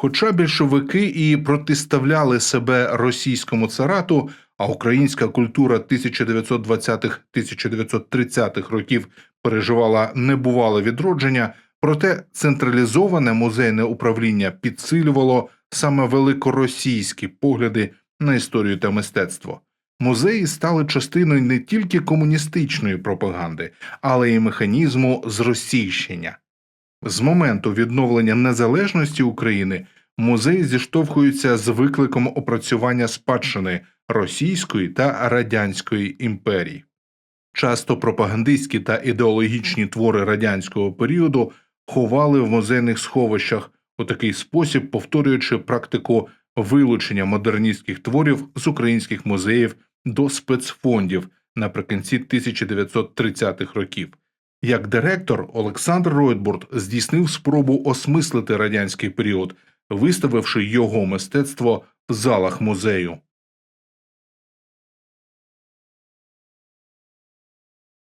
Хоча більшовики і протиставляли себе російському царату, а українська культура 1920-1930-х років переживала небувале відродження, проте централізоване музейне управління підсилювало саме великоросійські погляди на історію та мистецтво. Музеї стали частиною не тільки комуністичної пропаганди, але й механізму зросійщення. З моменту відновлення незалежності України музеї зіштовхуються з викликом опрацювання спадщини Російської та Радянської імперій. Часто пропагандистські та ідеологічні твори радянського періоду ховали в музейних сховищах у такий спосіб, повторюючи практику вилучення модерністських творів з українських музеїв до спецфондів наприкінці 1930-х років. Як директор Олександр Ройтбурд здійснив спробу осмислити радянський період, виставивши його мистецтво в залах музею.